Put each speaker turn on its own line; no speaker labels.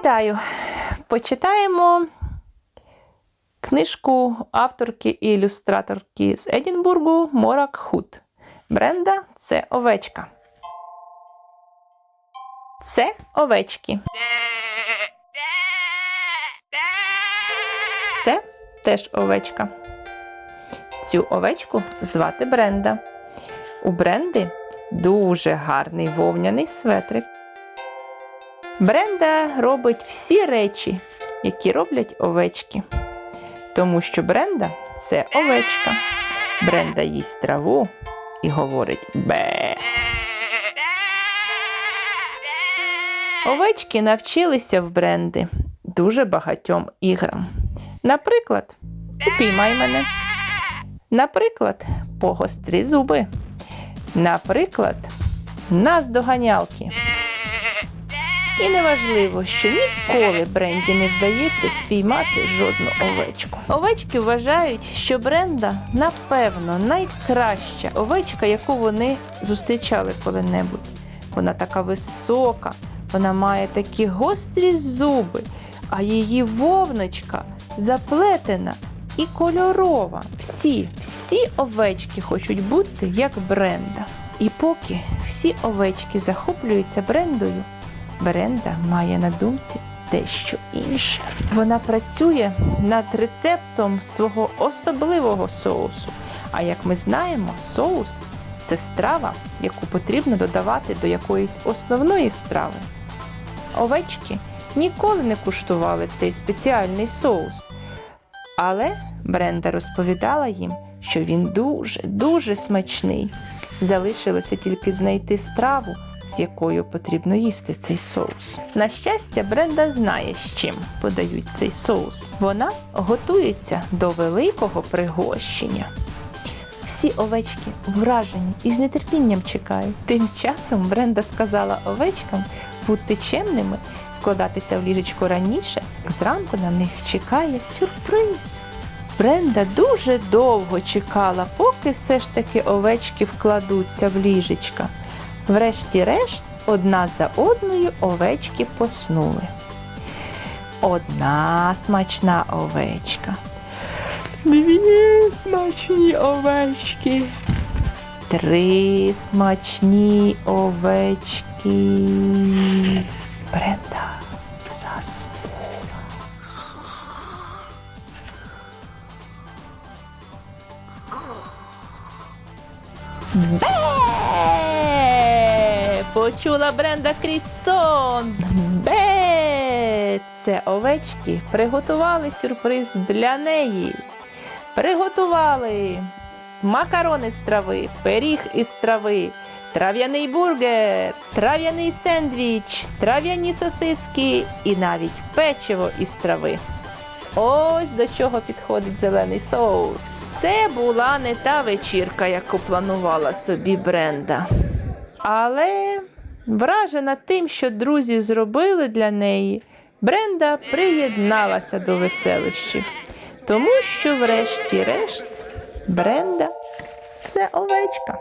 Вітаю! Почитаємо книжку авторки і ілюстраторки з Едінбургу Морак Худ. Бренда це овечка. Це овечки. Це теж овечка. Цю овечку звати Бренда. У Бренди дуже гарний вовняний светрик. Бренда робить всі речі, які роблять овечки. Тому що Бренда це овечка. Бренда їсть траву і говорить бе. Овечки навчилися в Бренди дуже багатьом іграм. Наприклад, упіймай мене. Наприклад, погострі зуби. Наприклад, наздоганялки. І неважливо, що ніколи Бренді не вдається спіймати жодну овечку. Овечки вважають, що Бренда, напевно, найкраща овечка, яку вони зустрічали коли-небудь. Вона така висока, вона має такі гострі зуби, а її вовночка заплетена і кольорова. Всі, всі овечки хочуть бути як Бренда. І поки всі овечки захоплюються брендою, Бренда має на думці дещо інше. Вона працює над рецептом свого особливого соусу. А як ми знаємо, соус це страва, яку потрібно додавати до якоїсь основної страви. Овечки ніколи не куштували цей спеціальний соус. Але Бренда розповідала їм, що він дуже, дуже смачний. Залишилося тільки знайти страву, з якою потрібно їсти цей соус. На щастя, Бренда знає, з чим подають цей соус. Вона готується до великого пригощення. Всі овечки вражені і з нетерпінням чекають. Тим часом Бренда сказала овечкам бути чемними, вкладатися в ліжечко раніше. Зранку на них чекає сюрприз. Бренда дуже довго чекала, поки все ж таки овечки вкладуться в ліжечка. Врешті-решт, одна за одною овечки поснули. Одна смачна овечка. Дві смачні овечки. Три смачні овечки. Бренда заснула. Бе! Почула Бренда крізь сон. Бе! Це овечки приготували сюрприз для неї. Приготували макарони з трави, пиріг із трави, трав'яний бургер, трав'яний сендвіч, трав'яні сосиски і навіть печиво із трави. Ось до чого підходить зелений соус. Це була не та вечірка, яку планувала собі Бренда. Але вражена тим, що друзі зробили для неї, Бренда приєдналася до веселищів. Тому що, врешті-решт, Бренда це овечка.